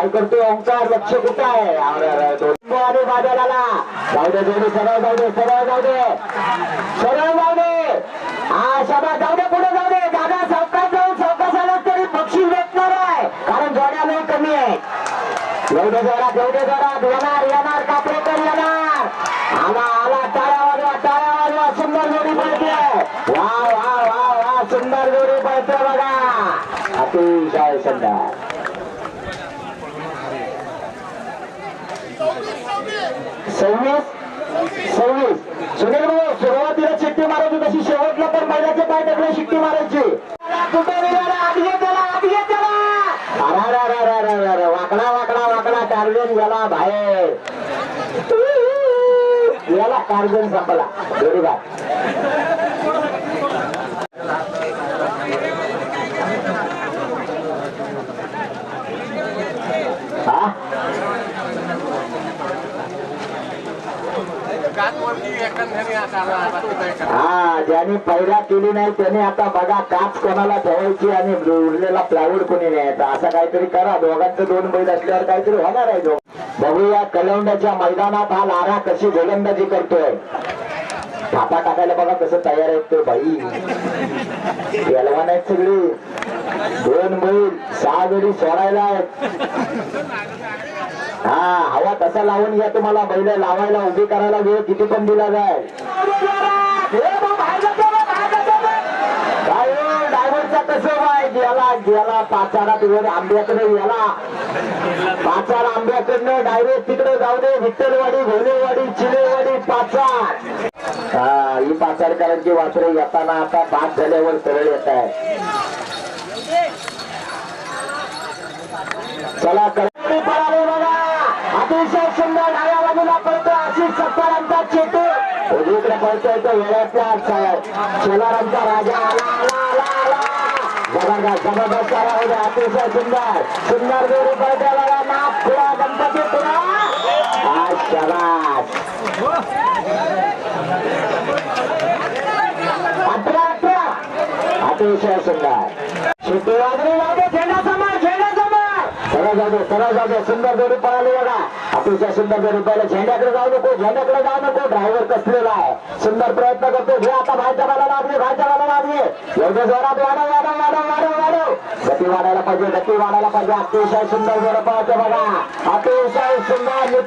काय करतोय ओंकार लक्ष कुठं आहे? अरे, अरे, दोन आणि बाजाराला. जाऊ दे जोडी सरळ जाऊ दे सरळ जाऊ दे. सरळ जाऊ दे. हा शाबा जाऊ दे पुढे जाऊ दे. दादा चौकात जाऊन चौकात आलं तरी पक्षी भेटणार आहे. कारण जोड्या लई कमी आहे. एवढे जोरात एवढे जोडा येणार येणार कापरेकर येणार. आला आला टाळ्या वाजवा टाळ्या वाजवा सुंदर जोडी पळते वा वा वा वा सुंदर जोडी पळते बघा अतिशय सुंदर सव्वीस सव्वीस. सुनील भाऊ सुरुवातीला शिट्टी मारायची तशी शेवटला पण बैलाचे पाय टाकले शिट्टी मारायची. कुठे निघाला? आधी त्याला आधी त्याला अरे, अरे, अरे, अरे, अरे, वाकडा वाकडा वाकडा. टार्गेन गेला बाहेर. याला टार्गेन संपला. बरोबर हा ज्याने पैरा केली नाही त्याने आता बघा काच कोणाला ठेवायची आणि उरलेला प्लायवूड कोणी न्यायचा. असं काहीतरी करा. दोघांचं दोन बैल असल्यावर काहीतरी होणार आहे दोघ. बघूया कलवंडाच्या मैदानात हा लारा कशी गोलंदाजी करतोय. थापा टाकायला बघा कसं तयार आहेत ते बाई. पेलवान आहेत सगळी. दोन बैल सहा गडी सोडायला आहेत. हा हवा तसा लावून घ्या तुम्हाला? बैल लावायला उभी करायला वेळ किती पण दिला जाय. ड्रायव्हरचा कसं बाय गेला गेला पाचारात वर आंब्याकडे गेला पाचार आंब्याकडनं डायरेक्ट तिकडे जाऊ दे. विठ्ठलवाडी घोलेवाडी चिलेवाडी पाचार. हा ही पाचारकरांची वासरे येताना आता पाच झाल्यावर सरळ येत आहे चला अतिशय सुंदर डाव्या बाजूला पडतो आशिष सत्तारांचा चेतू. उजवीकडे पडतोय तो वेळातल्या शेलारांचा राजा. आला आला जबरदस्त जबरदस्त राहू दे अतिशय सुंदर. सुंदर जोडी पडतोय बघा. नाथ पुरा गणपती पुरा हा अठरा अठरा. अतिशय सुंदर. शेती वाजली जाऊ दे झेंडा समोर झेंडा समोर सरळ जाऊ दे सुंदर जोडी पळाली बघा अतिशय सुंदर जोडी पहिले झेंड्याकडे जाऊ नको झेंड्याकडे जाऊ नको. ड्रायव्हर कसलेला आहे? सुंदर प्रयत्न करतो घे आता बाहेरच्या बाला लागले बाहेरच्या बाला लागले एवढे जोरात वाढव वाढव वाढव वाढव वाढव. गती वाढायला पाहिजे गती वाढायला पाहिजे. अतिशय सुंदर जोड पळते बघा. अतिशय सुंदर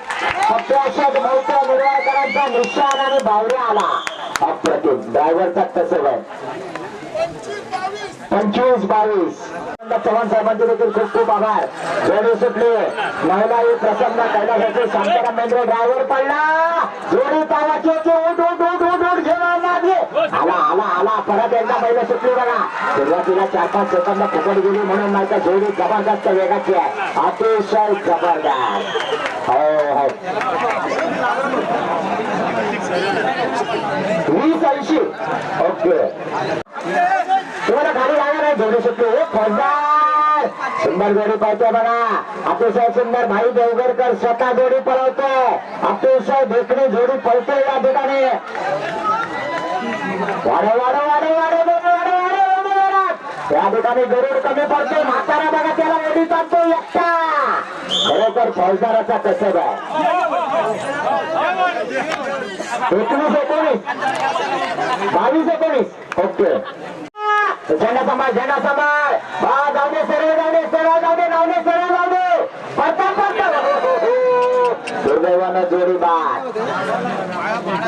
अत्याशक मोठ्या निर्वाळकरांचा निशाण आणि बावरे आला. अप्रतिम. ड्रायव्हरचा कसं आहे पंचवीस बावीस. चव्हाण साहेबांचे देखील खूप खूप आभार. जोडी सुटली. महिला ही प्रसन्न करण्यासाठी शांताराम मेंद्रे ड्रायव्हर पडला. जोडी पावाची उठ उठ उठ उठ उठ घेऊन मागे. आला आला आला. परत एकदा महिला सुटली बघा. सुरुवातीला चार पाच सेकंद फुकट गेली म्हणून माझ्या जोडी जबरदस्त वेगाची आहे. अतिशय जबरदस्त. हो हो. वीस ऐंशी. ओके. तुम्हाला खाली लागणार आहे जोडी सुटली फौजदार सुंदर जोडी पळतोय बघा. अतिशय सुंदर भाई देवगडकर स्वतः जोडी पळवतोय. अतिशय देखणी जोडी पळतोय या ठिकाणी. वाढव वाढव वाढव वाढव या ठिकाणी गरुड कमी पडतो म्हातारा बघा त्याला ओढी चालतो एकटा. खरोखर फौजदाराचा कसब आहे. एकवीस एकोणीस. बावीस एकोणीस. ओके. झेंडा सांभाळ झेंडा सांभाळ हा जाऊ दे सरळ जाऊ दे सरळ जाऊ दे जाऊ दे सरळ जाऊ दे पडता पडता! दुर्दैवानं जोडी बाद.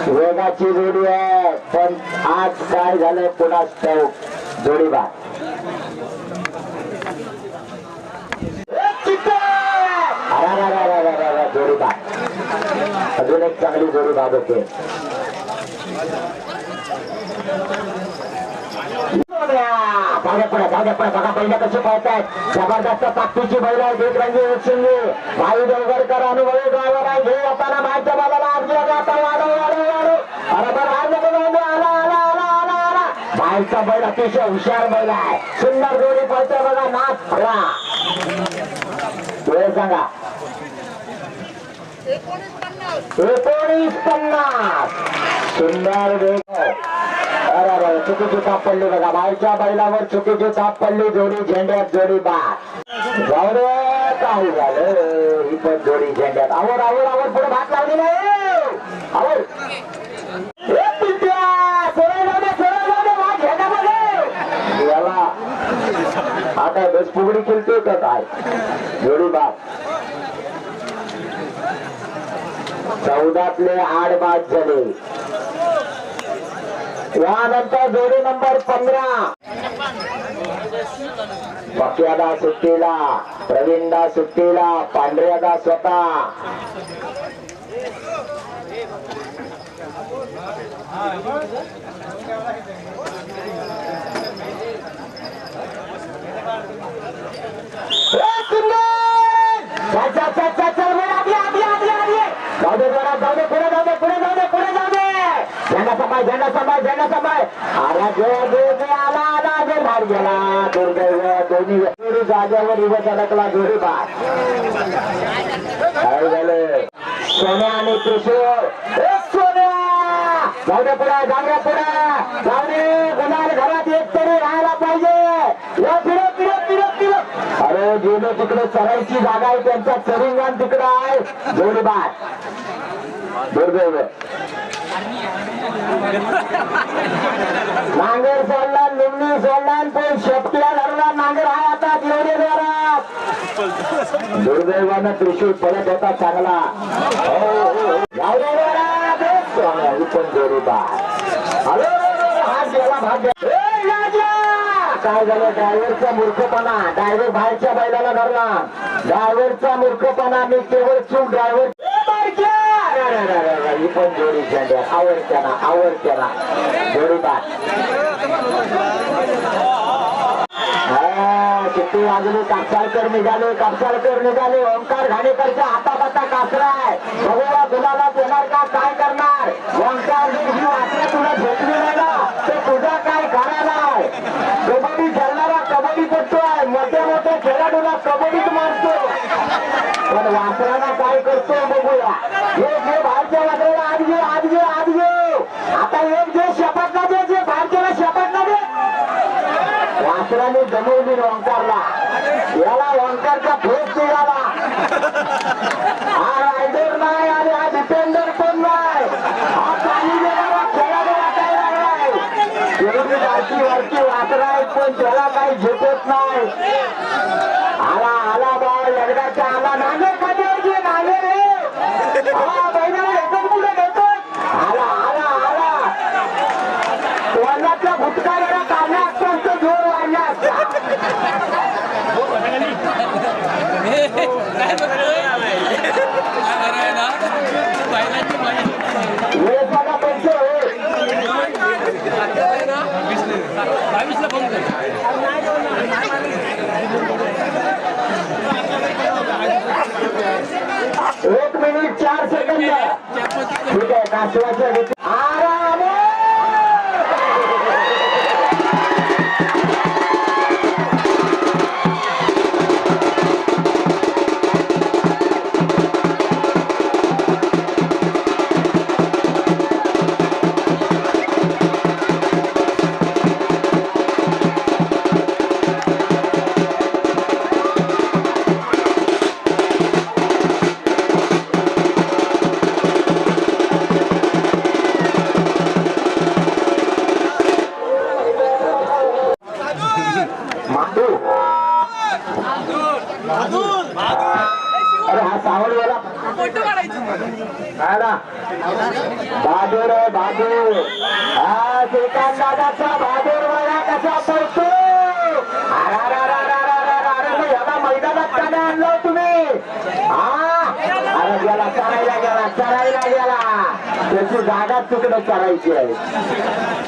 वेगाची जोडी आहे पण आज काय झालंय पुन्हा ठाऊक जोडी बाद. जोडी बाद. अजून एक चांगली जोडी बाद होते. जाऊ जाऊ बघा पहिलं कशी पळतायत जबरदस्त ताकदीची बैल आहे भाई देवगडकर अनुभवी ड्रायव्हर आहे. घे येताना बाहेरच्या बाबाला आज गेला आता वाढव वाढव वाढव अरे बरं आज नको जाऊ आला आला आला आला आला. बाहेरचा बैल अतिशय हुशार बैल आहे. सुंदर जोडी पळतोय बघा नाच वेळ सांगा. एकोणीस पन्नास. सुंदर वेग. अरे अरे चुकीची ताप पडली बघा. बाईच्या बैलावर चुकीची ताप पडली. जोडी झेंड्यात जोडी बाद. जाऊ रे काही झालं? ही पण जोडी झेंड्यात. आवड आवड आवड. पुढे भात लावली नाही. आवड. याला. आता बस फुगडी खेळतोय का काय? जोडी बाद. चौदातले आठ बाद झाले. यानंतर जोडी नंबर पंधरा. पक्यादा सुट्टीला प्रवीणदा सुट्टीला पांढऱ्यादा स्वतः. झेंडा समाय झेंडा समाय झेंडा समाय आला जो, जो, आला, आला, जो भार गेला. दुर्दैव, दोन्ही जोडी जागेवर उभा अडकला जोडी भार काय झालं? सोन्या आणि त्रिशूळ. ए, सोन्या! जाऊ दे पुढे जाऊ दे पुढे. जाऊ दे गुन्हाल घरात एक तरी राहायला पाहिजे. या फिरत फिरत फिरत फिरत अरे गेलो तिकडे चरायची जागा आहे त्यांचा चरिंगान तिकडे आहे. जोडीबार दुर्दैव. नांगर सोडला लुंगी सोडला पण शेपटीला धरला. नांगर हा आता एवढे दुर्दैवानं त्रिशूळ पडत होता चांगला. हो, हो, हो. पण जोडीबार हॅलो हात गेला भाग काय झालं? ड्रायव्हरचा मूर्खपणा. ड्रायव्हर बाहेरच्या बैलाला धरला. ड्रायव्हरचा मूर्खपणा. मी केवळ चूक ड्रायव्हर ही पण जोडी झेंड्या आवडत्याना आवडत्याना जोडीदार किती वाजले कापसाळकर निघाले कापसाळकर निघाले ओंकार घाणेकरच्या हातापाता कासरा आहे बघूया गुलाला देणार का काय करणार ओंकार जर ही वासरं तुला झोपली नाही ना तर तुझा काय खरा कबड्डी खेळणारा कबड्डी करतोय मोठ्या मोठ्या खेळाडूला कबड्डीत मारतो पण वासराला काय करतो बघूया. एक जे बाहेरच्या वासराला आज घे आज घे आज घे. आता एक जे शपथला दे जे भारतीयाला शपथ ना दे. वासराने जमवली ओंकारला. याला ओंकारचा फेस निघाला. हा रायडर नाही आणि हा डिपेंडर पण नाही. हा पाणी देणारा लागलाय? शेवटी वासरा आहेत पण त्याला काही झेपत नाही आला आला बॉल एकदाचा आला नागे खाली घे नागे रे हा बैलाला एकच मुलं घेतो आला आला आला तोंडातला भुटका जरा काढला असता तर जोर वाढला असता हे बघा पंच हे. एक मिनिट चार सेकंद. ठीक आहे कासवाच्या बाबूर हा दादाचा तुम्ही अरे गेला चरायला गेला चरायला गेला त्याची जागा तुकडं करायची आहे